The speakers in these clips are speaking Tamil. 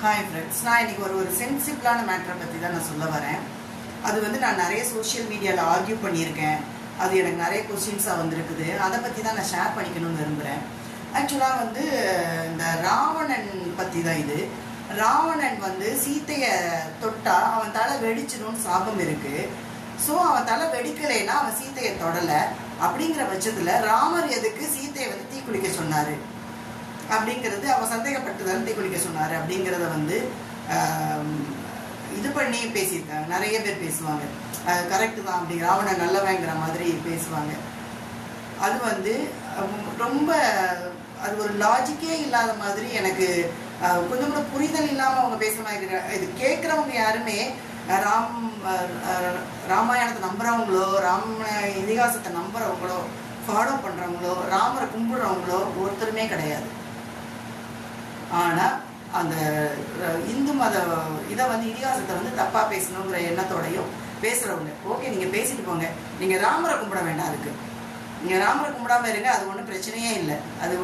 ஹாய் ஃப்ரெண்ட்ஸ் நான் இன்னைக்கு ஒரு ஒரு சென்சிபிளான மேட்டரை பற்றி தான் நான் சொல்ல வரேன். அது வந்து நான் நிறைய சோஷியல் மீடியாவில் ஆர்கியூ பண்ணியிருக்கேன். அது எனக்கு நிறைய கொஸ்டின்ஸாக வந்திருக்குது. அதை பற்றி தான் நான் ஷேர் பண்ணிக்கணும்னு விரும்புகிறேன் ஆக்சுவலாக வந்து இந்த ராவணன் பற்றி தான் இது. ராவணன் வந்து சீத்தையை தொட்டால் அவன் தலை வெடிச்சிடும்னு சாபம் இருக்குது ஸோ அவன் தலை வெடிக்கலைன்னா அவன் சீத்தையை தொடலை. அப்படிங்கிற பட்சத்தில் ராமர் எதுக்கு சீத்தையை வந்து தீக்குளிக்க சொன்னார்? அப்படிங்கிறது அவன் சந்தேகப்பட்டு தான் தீக்குளிக்க சொன்னார் அப்படிங்கிறத வந்து இது பண்ணி பேசியிருக்காங்க. நிறைய பேர் பேசுவாங்க. கரெக்டு தான் அப்படி ராவணன் நல்லவங்கிற மாதிரி பேசுவாங்க. அது வந்து ரொம்ப அது ஒரு லாஜிக்கே இல்லாத மாதிரி எனக்கு கொஞ்சம் கூட புரிதல் இல்லாமல் அவங்க பேசுற மாதிரி இது கேட்குறவங்க யாருமே ராம் ராமாயணத்தை நம்புறவங்களோ ராம இதிகாசத்தை நம்புறவங்களோ ஃபாலோ பண்ணுறவங்களோ ராமரை கும்பிடுறவங்களோ ஒருத்தருமே கிடையாது. ஆனால் அந்த இந்து மத இதை வந்து இதிகாசத்தை வந்து தப்பாக பேசணுங்கிற எண்ணத்தோடையும் பேசுகிறவங்க ஓகே நீங்கள் பேசிட்டு போங்க. நீங்கள் ராமரை கும்பிட வேண்டாம் இருக்குது நீங்கள் ராமரை கும்பிடாம இருங்க அது ஒன்றும் பிரச்சனையே இல்லை. அது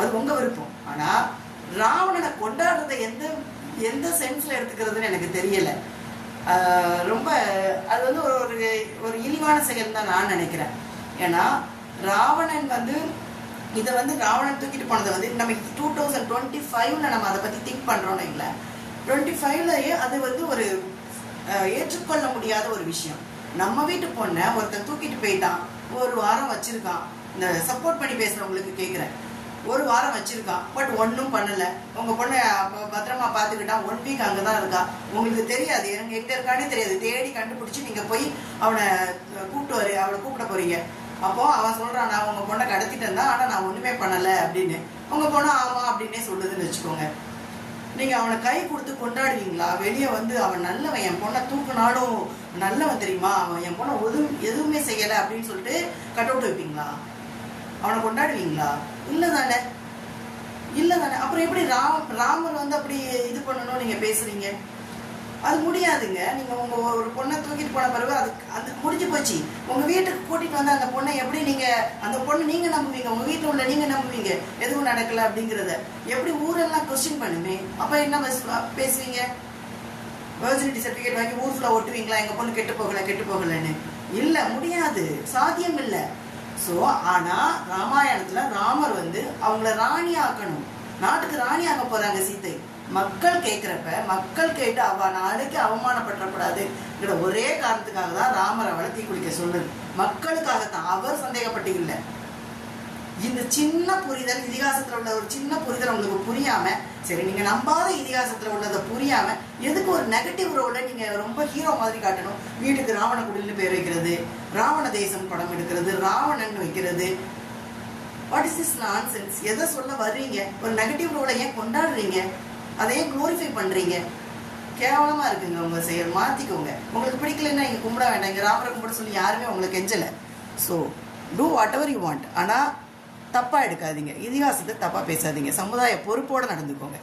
அது உங்கள் விருப்பம். ஆனால் ராவணனை கொண்டாடுறத எந்த எந்த சென்ஸில் எடுத்துக்கிறதுன்னு எனக்கு தெரியலை. ரொம்ப அது வந்து ஒரு ஒரு ஒரு இழிவான செயல் தான் நான் நினைக்கிறேன். ஏன்னா ராவணன் வந்து இதை வந்து ராவணன் தூக்கிட்டு போனதை வந்து நம்ம டூ தௌசண்ட் டுவெண்ட்டி ஃபைவ்ல நம்ம அதை பத்தி திங்க் பண்றோம்னு இல்லை டுவெண்ட்டி ஃபைவ்லயே அது வந்து ஒரு ஏற்றுக்கொள்ள முடியாத ஒரு விஷயம். நம்ம வீட்டு பொண்ணை ஒருத்தன் தூக்கிட்டு போயிட்டான். ஒரு வாரம் வச்சிருக்கான். இந்த சப்போர்ட் பண்ணி பேசுறவங்களுக்கு கேட்குறேன் ஒரு வாரம் வச்சிருக்கான். பட் ஒன்றும் பண்ணல. உங்க பொண்ணை பத்திரமா பார்த்துக்கிட்டான் ஒன் வீக் அங்கே தான் இருக்கா? உங்களுக்கு தெரியாது. எங்க எங்க இருக்கானே தெரியாது. தேடி கண்டுபிடிச்சி நீங்க போய் அவனை கூப்பிட்டு வரு. அவளை கூப்பிட போறீங்க. அப்போ அவன் சொல்றான் நான் உங்க பொண்ணை கடத்திட்டேன் தான் ஆனா நான் ஒண்ணுமே பண்ணல அப்படின்னு. உங்க பொண்ணு ஆமா அப்படின்னே சொல்லுதுன்னு வச்சுக்கோங்க. நீங்க அவனை கை கொடுத்து கொண்டாடுவீங்களா? வெளியே வந்து அவன் நல்லவன் என் பொண்ணை தூக்குனாலும் நல்லவன் தெரியுமா? அவன் என் பொண்ணை எதுவும் எதுவுமே செய்யலை அப்படின்னு சொல்லிட்டு கட் அவுட் வைப்பீங்களா? அவனை கொண்டாடுவீங்களா? இல்லை தானே இல்லை தானே அப்புறம் எப்படி ராம ராமர் வந்து அப்படி இது பண்ணணும் நீங்க பேசுறீங்க? அது முடியாதுங்க. நீங்கள் உங்கள் ஒரு பொண்ணை தூக்கிட்டு போன பிறகு அது அது முடிஞ்சு போச்சு. உங்கள் வீட்டுக்கு கூட்டிகிட்டு வந்து அந்த பொண்ணை எப்படி நீங்கள் அந்த பொண்ணு நீங்கள் நம்புவீங்க? உங்கள் வீட்டில் உள்ள நீங்கள் நம்புவீங்க? எதுவும் நடக்கல அப்படிங்கிறத. எப்படி ஊரெல்லாம் கொஸ்டின் பண்ணுமே? அப்போ என்ன பேசுவீங்க? வெர்ஜினிட்டி சர்டிஃபிகேட் வாங்கி ஊர் ஃபுல்லாக ஒட்டுவீங்களா? எங்கள் பொண்ணு கெட்டு போகலை கெட்டு போகலைன்னு. இல்லை முடியாது. சாத்தியம் இல்லை. ஸோ ஆனால் ராமாயணத்தில் ராமர் வந்து அவங்கள ராணி ஆக்கணும். நாட்டுக்கு ராணி ஆக போறாங்க சீத்தை. மக்கள் கேட்கிறப்ப மக்கள் கேட்டு அவ நாளைக்கு அவமானப்படக்கூடாதுங்கிற ஒரே காரணத்துக்காக தான் ராமர் அவளை தீக்குளிக்க சொல்லுது மக்களுக்காகத்தான். அவர் சந்தேகப்பட்டு இல்லை. இந்த சின்ன புரிதல் இதிகாசத்துல உள்ள ஒரு சின்ன புரிதல் உங்களுக்கு புரியாம சரி நீங்க நம்பாத இதிகாசத்துல உள்ளதை புரியாம எதுக்கு ஒரு நெகட்டிவ் ரோல நீங்க ரொம்ப ஹீரோ மாதிரி காட்டணும்? வீட்டுக்கு ராவண குடில்னு பேர் வைக்கிறது ராவண தேசம் படம் எடுக்கிறது ராவணன் வைக்கிறது வாட் இஸ் திஸ் நான்சென்ஸ் எதை சொல்ல வர்றீங்க? ஒரு நெகட்டிவ் ரோலை ஏன் கொண்டாடுறீங்க? அதை ஏன் குளோரிஃபை பண்றீங்க. கேவலமா இருக்குங்க உங்க செயல். மாத்திக்கோங்க. உங்களுக்கு பிடிக்கலன்னா இங்க கும்பிட வேண்டாம். இங்க ராமரை கும்பிட சொல்லி யாருமே உங்களுக்கு கெஞ்சல. So do whatever you want ஆனா தப்பா எடுக்காதீங்க. இதிகாசத்தை தப்பா பேசாதீங்க. சமுதாய பொறுப்போட நடந்துக்கோங்க.